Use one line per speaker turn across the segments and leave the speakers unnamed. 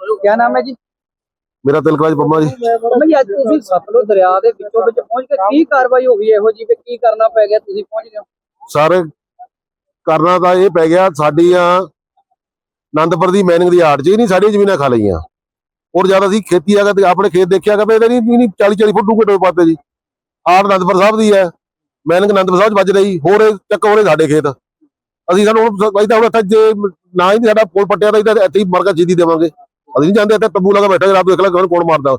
ਕੀ ਨਾਮ ਹੈ ਜੀ?
ਮੇਰਾ ਤਿਲਕਰਾਜ ਪੰਮਾ ਜੀ
ਜੀ। ਅੱਜ ਤੁਸੀਂ ਸਤਲੁਜ ਦਰਿਆ ਦੇ ਵਿੱਚੋਂ ਵਿੱਚ ਪਹੁੰਚ ਕੇ ਕੀ ਕਾਰਵਾਈ ਹੋ ਗਈ ਇਹੋ ਜੀ ਵੀ ਕੀ ਕਰਨਾ ਪੈ ਗਿਆ? ਤੁਸੀਂ ਪਹੁੰਚ ਗਏ
ਸਰ ਕਰਨਾ ਤਾਂ ਇਹ ਪੈ ਗਿਆ ਸਾਡੀਆਂ ਆਨੰਦਪੁਰ ਦੀ ਮੈਨਿੰਗ ਦੀ ਆੜ ਚ ਹੀ ਨਹੀਂ ਸਾਡੀਆਂ ਜ਼ਮੀਨਾਂ ਖਾ ਲਈਆਂ। ਔਰ ਜਦ ਅਸੀਂ ਖੇਤੀ ਆ ਤੇ ਆਪਣੇ ਖੇਤ ਦੇਖਿਆ ਕਿ ਇਹਦੇ ਨਹੀਂ ਨਹੀਂ 40 40 ਫੁੱਟ ਡੂੰਘੇ ਟੋਏ ਪਾਤੇ ਜੀ। ਆੜ ਆਨੰਦਪੁਰ ਸਾਹਿਬ ਦੀ ਹੈ ਮੈਨਿੰਗ ਆਨੰਦਪੁਰ ਸਾਹਿਬ ਚ ਵੱਜ ਰਹੀ ਹੋਰ ਇਹ ਚੱਕ ਹੋਰੇ ਸਾਡੇ ਖੇਤ। ਅਸੀਂ ਸਾਨੂੰ ਹੁਣ ਤਾਂ ਹੁਣ ਇੱਥੇ ਜੇ ਨਾ ਹੀ ਸਾਡਾ ਪੁਲ ਪੱਟਿਆ ਤਾਂ ਇੱਥੇ ਮਰਗਾ ਚੀਦੀ ਦੇਵਾਂਗੇ। ਅਸੀਂ ਨਹੀਂ ਜਾਂਦੇ ਇੱਥੇ ਤੰਬੂ ਲਗਾ ਬੈਠਾ ਰਾਤ ਦੇਖ ਲੈ ਕੌਣ ਕੌਣ ਮਾਰਦਾ।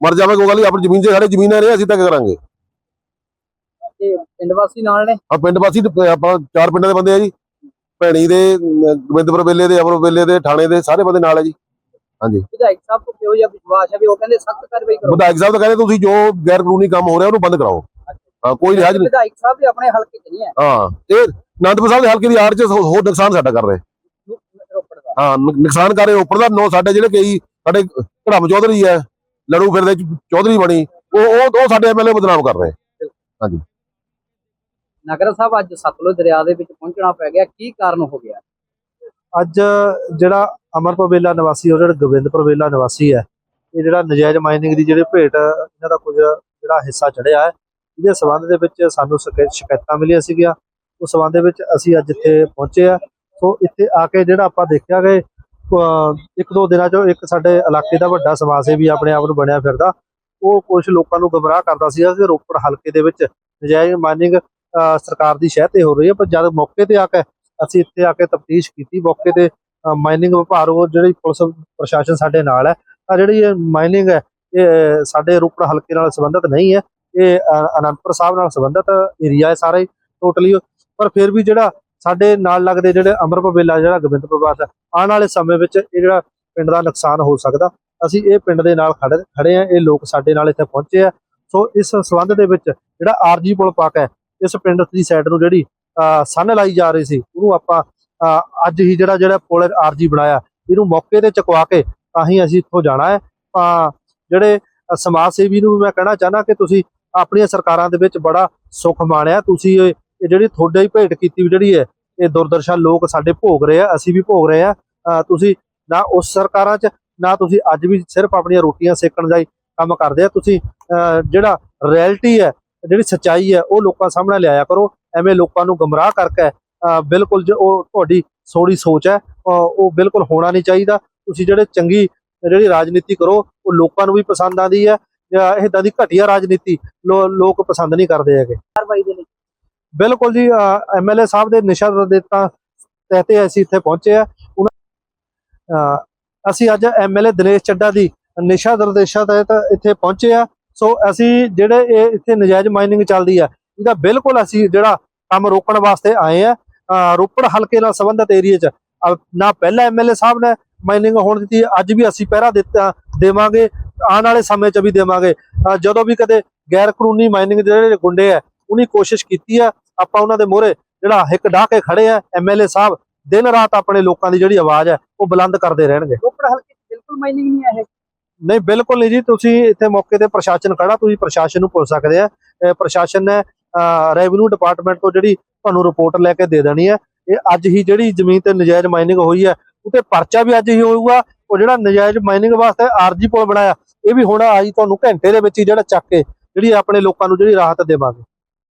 ਮਰ ਜਾਵੇ ਕੋਈ ਗੱਲ ਨਹੀਂ ਆਪਣੀ ਜ਼ਮੀਨ 'ਚ ਸਾਡੇ ਜ਼ਮੀਨਾਂ ਨੇ ਅਸੀਂ ਤਾਂ ਕੀ ਕਰਾਂਗੇ?
ਤੇ ਪਿੰਡ ਵਾਸੀ ਨਾਲ ਨੇ?
ਆ ਪਿੰਡ ਵਾਸੀ ਤੇ ਆਪਾਂ ਚਾਰ ਪਿੰਡਾਂ ਦੇ ਬੰਦੇ ਆ ਜੀ। ਭੈਣੀ ਦੇ ਗੋਬਿੰਦਪੁਰ ਵੇਲੇ ਦੇ ਅਮਰੋ ਵੇਲੇ ਦੇ ਥਾਣੇ ਦੇ ਸਾਰੇ ਬੰਦੇ ਨਾਲ ਆ ਜੀ।
ਵਿਧਾਇਕ ਸਾਹਿਬ ਤੋਂ ਕਿਹੋ ਜਿਹਾ ਵਿਸ਼ਵਾਸ ਹੈ ਵੀ ਉਹ ਕਹਿੰਦੇ ਸਖਤ ਕਾਰਵਾਈ ਕਰੋ?
ਵਿਧਾਇਕ ਸਾਹਿਬ ਤਾਂ ਕਹਿੰਦੇ ਤੁਸੀਂ ਜੋ ਗੈਰ ਕਾਨੂੰਨੀ ਕੰਮ ਹੋ ਰਿਹਾ ਉਹਨੂੰ ਬੰਦ ਕਰਾਓ। ਹਾਂ ਕੋਈ ਰਿਹਾਜ ਨਹੀਂ।
ਵਿਧਾਇਕ ਸਾਹਿਬ ਵੀ ਆਪਣੇ ਹਲਕੇ 'ਚ ਨਹੀਂ ਹੈ।
ਹਾਂ ਇਹ ਅਨੰਦਪੁਰ ਸਾਹਿਬ ਦੇ ਹਲਕੇ ਦੀ ਆੜ 'ਚ ਹੋਰ ਨੁਕਸਾਨ ਸਾਡਾ ਕਰ ਰਹੇ। ਹਾਂ ਨੁਕਸਾਨ ਕਰ ਰਹੇ ਉੱਪਰ ਦਾ ਨੋ ਸਾਡੇ ਜਿਹੜੇ ਕਈ ਸਾਡੇ ਧੜਮ ਚੌਧਰੀ ਹੈ ਲੜੂ ਫਿਰਦੇ ਚ- ਚੌਧਰੀ ਬਣੀ ਉਹ ਉਹ ਉਹ ਸਾਡੇ ਐਮਐਲਏ ਬਦਨਾਮ ਕਰ ਰਹੇ।
ਨਗਰ ਸਾਹਿਬ ਅੱਜ ਸਤਲੁਜ ਦਰਿਆ ਦੇ ਵਿੱਚ ਪਹੁੰਚਣਾ ਪੈ ਗਿਆ। ਕੀ ਕਾਰਨ ਹੋ ਗਿਆ?
ਅੱਜ ਜਿਹੜਾ ਅਮਰਪੁਰ ਵੇਲਾ ਨਿਵਾਸੀ ਔਰ ਜਿਹੜਾ ਗੋਬਿੰਦਪੁਰ ਵੇਲਾ ਨਿਵਾਸੀ ਹੈ ਇਹ ਜਿਹੜਾ ਨਜਾਇਜ਼ ਮਾਈਨਿੰਗ ਦੀ ਜਿਹੜੇ ਭੇਟ ਇਹਨਾਂ ਦਾ ਕੁਝ ਜਿਹੜਾ ਹਿੱਸਾ ਚੜਿਆ ਹੈ ਇਹਦੇ ਸਬੰਧ ਦੇ ਵਿੱਚ ਸਾਨੂੰ ਸ਼ਿਕਾ- ਸ਼ਿਕਾਇਤਾਂ ਮਿਲੀਆਂ ਸੀਗੀਆਂ। ਉਸ ਸਬੰਧ ਦੇ ਵਿੱਚ ਅਸੀਂ ਅੱਜ ਇੱਥੇ ਪਹੁੰਚੇ ਆ ਸੋ ਇੱਥੇ ਆ ਕੇ ਜਿਹੜਾ ਆਪਾਂ ਦੇਖਿਆ ਕਿ ਇੱਕ ਦੋ ਦਿਨਾਂ ਚੋਂ ਇੱਕ ਸਾਡੇ ਇਲਾਕੇ ਦਾ ਵੱਡਾ ਸਮਾਜ ਸੇਵੀ ਆਪਣੇ ਆਪ ਨੂੰ ਬਣਿਆ ਫਿਰਦਾ। ਉਹ ਕੁਝ ਲੋਕਾਂ ਨੂੰ ਗਮਰਾਹ ਕਰਦਾ ਸੀਗਾ ਕਿ ਰੋਪੜ ਹਲਕੇ ਦੇ ਵਿੱਚ ਨਜਾਇਜ਼ ਮਾਈਨਿੰਗ ਸਰਕਾਰ ਦੀ ਸ਼ਹਿ ਤੇ ਹੋ ਰਹੀ ਹੈ। ਪਰ ਜਦ ਮੌਕੇ ਤੇ ਆ ਕੇ ਅਸੀਂ ਇੱਥੇ ਆ ਕੇ ਤਫਤੀਸ਼ ਕੀਤੀ, ਮੌਕੇ ਤੇ ਮਾਈਨਿੰਗ ਵਿਭਾਗ ਉਹ ਜਿਹੜੀ ਪੁਲਿਸ ਪ੍ਰਸ਼ਾਸਨ ਸਾਡੇ ਨਾਲ ਹੈ, ਤਾਂ ਜਿਹੜੀ ਇਹ ਮਾਈਨਿੰਗ ਹੈ, ਇਹ ਸਾਡੇ ਰੋਪੜ ਹਲਕੇ ਨਾਲ ਸੰਬੰਧਿਤ ਨਹੀਂ ਹੈ। ਇਹ ਅਨੰਦਪੁਰ ਸਾਹਿਬ ਨਾਲ ਸੰਬੰਧਿਤ ਏਰੀਆ ਹੈ ਸਾਰੇ, ਟੋਟਲੀ। ਪਰ ਫਿਰ ਵੀ ਜਿਹੜਾ ਸਾਡੇ ਨਾਲ ਲੱਗਦੇ ਜਿਹੜੇ ਅਮਰਪੁਰ ਵੇਲਾ ਜਿਹੜਾ ਗੋਬਿੰਦਪੁਰ ਬਾਦ ਆਉਣ ਵਾਲੇ ਸਮੇਂ ਵਿੱਚ ਇਹ ਜਿਹੜਾ ਪਿੰਡ ਦਾ ਨੁਕਸਾਨ ਹੋ ਸਕਦਾ। ਅਸੀਂ ਇਹ ਪਿੰਡ ਦੇ ਨਾਲ ਖੜੇ ਖੜੇ ਆ ਇਹ ਲੋਕ ਸਾਡੇ ਨਾਲ ਇੱਥੇ ਪਹੁੰਚੇ ਆ। ਸੋ ਇਸ ਸੰਬੰਧ ਦੇ ਵਿੱਚ ਜਿਹੜਾ ਆਰਜੀ ਪੁਲ ਪਾਕ ਹੈ ਇਸ ਪਿੰਡ ਦੀ ਸਾਈਡ ਨੂੰ ਜਿਹੜੀ ਅਹ, ਸੰਨ ਲਾਈ ਜਾ ਰਹੀ ਸੀ ਉਹਨੂੰ ਆਪਾਂ ਅਹ, ਅੱਜ ਹੀ ਜਿਹੜਾ ਜਿਹੜਾ ਪੁਲ ਆਰਜੀ ਬਣਾਇਆ ਇਹਨੂੰ ਮੌਕੇ ਤੇ ਚੁਕਵਾ ਕੇ ਤਾਂ ਹੀ ਅਸੀਂ ਇੱਥੋਂ ਜਾਣਾ ਹੈ। ਤਾਂ ਜਿਹੜੇ ਸਮਾਜ ਸੇਵੀ ਨੂੰ ਵੀ ਮੈਂ ਕਹਿਣਾ ਚਾਹਨਾ ਕਿ ਤੁਸੀਂ ਆਪਣੀਆਂ ਸਰਕਾਰਾਂ ਦੇ ਵਿੱਚ ਬੜਾ ਸੁੱਖ ਮਾਣਿਆ ਤੁਸੀਂ ਇਹ ਜਿਹੜੀ ਤੁਹਾਡੇ ਹੀ ਭੇਟ ਕੀਤੀ ਵੀ ਜਿਹੜੀ ਹੈ ਇਹ ਦੁਰਦਰਸ਼ਾ ਲੋਕ ਸਾਡੇ ਭੋਗ ਰਹੇ ਆ ਅਸੀਂ ਵੀ ਭੋਗ ਰਹੇ ਆ। ਤੁਸੀਂ ਨਾ ਉਸ ਸਰਕਾਰਾਂ 'ਚ ਨਾ ਤੁਸੀਂ ਅੱਜ ਵੀ ਸਿਰਫ ਆਪਣੀਆਂ ਰੋਟੀਆਂ ਸੇਕਣ ਦਾ ਹੀ ਕੰਮ ਕਰਦੇ ਆ। ਤੁਸੀਂ ਜਿਹੜਾ ਰਿਐਲਿਟੀ ਹੈ ਜਿਹੜੀ ਸੱਚਾਈ ਹੈ ਉਹ ਲੋਕਾਂ ਸਾਹਮਣੇ ਲਿਆਇਆ ਕਰੋ। ਐਵੇਂ ਲੋਕਾਂ ਨੂੰ ਗਮਰਾਹ ਕਰਕੇ ਅ, ਬਿਲਕੁਲ ਜੋ ਉਹ ਤੁਹਾਡੀ ਸੋੜੀ ਸੋਚ ਹੈ ਉਹ ਬਿਲਕੁਲ ਹੋਣਾ ਨਹੀਂ ਚਾਹੀਦਾ। ਤੁਸੀਂ ਜਿਹੜੇ ਚੰਗੀ ਜਿਹੜੀ ਰਾਜਨੀਤੀ ਕਰੋ ਉਹ ਲੋਕਾਂ ਨੂੰ ਵੀ ਪਸੰਦ ਆਉਂਦੀ ਹੈ ਜਾਂ ਇਦਾਂ ਦੀ ਘਟੀਆ ਰਾਜਨੀਤੀ ਲੋਕ ਪਸੰਦ ਨਹੀਂ ਕਰਦੇ ਹੈਗੇ।
ਕਾਰਵਾਈ ਦੇ
ਬਿਲਕੁਲ ਜੀ ਐਮਐਲਏ ਸਾਹਿਬ ਦੇ ਨਿਸ਼ਾ ਦਿੱਤਾ ਤਹਿਤੇ ਅਸੀਂ ਇੱਥੇ ਪਹੁੰਚੇ ਆ। ਉਹਨਾਂ ਅਹ, ਅਸੀਂ ਅੱਜ ਐਮਐਲਏ ਦਿਨੇਸ਼ ਚੱਡਾ ਦੀ ਨਿਸ਼ਾ ਨਿਰਦੇਸ਼ਾਂ ਤਹਿਤ ਇੱਥੇ ਪਹੁੰਚੇ ਆ। ਸੋ ਅਸੀਂ ਜਿਹੜੇ ਇਹ ਇੱਥੇ ਨਜਾਇਜ਼ ਮਾਈਨਿੰਗ ਚੱਲਦੀ ਆ ਇਹਦਾ ਬਿਲਕੁਲ ਅਸੀਂ ਜਿਹੜਾ ਕੰਮ ਰੋਕਣ ਵਾਸਤੇ ਆਏ ਆ ਅਹ, ਰੋਪੜ ਹਲਕੇ ਨਾਲ ਸੰਬੰਧਿਤ ਏਰੀਏ 'ਚ। ਅਹ, ਨਾ ਪਹਿਲਾ ਐਮਐਲਏ ਸਾਹਿਬ ਨੇ ਮਾਈਨਿੰਗ ਹੋਣ ਦਿੱਤੀ ਅੱਜ ਵੀ ਅਸੀਂ ਪਹਿਰਾ ਦਿੱਤਾ ਦੇਵਾਂਗੇ ਆਉਣ ਵਾਲੇ ਸਮੇਂ 'ਚ ਵੀ ਦੇਵਾਂਗੇ। ਜਦੋਂ ਵੀ ਕਦੇ ਗੈਰ ਕਾਨੂੰਨੀ ਮਾਈਨਿੰਗ ਜਿਹੜੇ ਗੁੰਡੇ ਆ ਉਹਨੀ ਕੋਸ਼ਿਸ਼ ਕੀਤੀ ਆ ਆਪਾਂ ਉਹਨਾਂ ਦੇ ਮੋਹਰੇ ਜਿਹੜਾ ਹਿੱਕ ਢਾਹ ਕੇ ਖੜੇ ਆ ਐਮਐਲਏ ਸਾਹਿਬ ਦਿਨ ਰਾਤ ਆਪਣੇ ਲੋਕਾਂ ਦੀ ਜਿਹੜੀ ਆਵਾਜ਼ ਹੈ ਉਹ ਬੁਲੰਦ ਕਰਦੇ ਰਹਿਣਗੇ।
ਰੋਪੜ ਹਲਕੇ ਬਿਲਕੁਲ ਮਾਈਨਿੰਗ ਨਹੀਂ ਹੈ ਇਹ।
ਨਹੀਂ ਬਿਲਕੁਲ ਨਹੀਂ ਜੀ ਤੁਸੀਂ ਇੱਥੇ ਮੌਕੇ ਤੇ ਪ੍ਰਸ਼ਾਸਨ ਖੜਾ ਤੁਸੀਂ ਪ੍ਰਸ਼ਾਸਨ ਨੂੰ ਪੁੱਛ ਸਕਦੇ ਆ। ਪ੍ਰਸ਼ਾਸਨ ਨੇ ਰੈਵਨਿਊ ਡਿਪਾਰਟਮੈਂਟ ਤੋਂ ਜਿਹੜੀ ਤੁਹਾਨੂੰ ਰਿਪੋਰਟ ਲੈ ਕੇ ਦੇ ਦੇਣੀ ਹੈ ਇਹ ਅੱਜ ਹੀ ਜਿਹੜੀ ਜ਼ਮੀਨ ਤੇ ਨਜਾਇਜ਼ ਮਾਈਨਿੰਗ ਹੋਈ ਹੈ ਉਤੇ ਪਰਚਾ ਵੀ ਅੱਜ ਹੀ ਹੋਊਗਾ। ਉਹ ਜਿਹੜਾ ਨਜਾਇਜ਼ ਮਾਈਨਿੰਗ ਵਾਸਤੇ ਆਰਜੀ ਪੁਲ ਬਣਾਇਆ ਇਹ ਵੀ ਹੁਣ ਆਈ ਤੁਹਾਨੂੰ ਘੰਟੇ ਦੇ ਵਿੱਚ ਹੀ ਜਿਹੜਾ ਚੱਕ ਕੇ ਜਿਹੜੀ ਆਪਣੇ ਲੋਕਾਂ ਨੂੰ ਜਿਹੜੀ ਰਾਹਤ ਦੇਵਾਂਗੇ।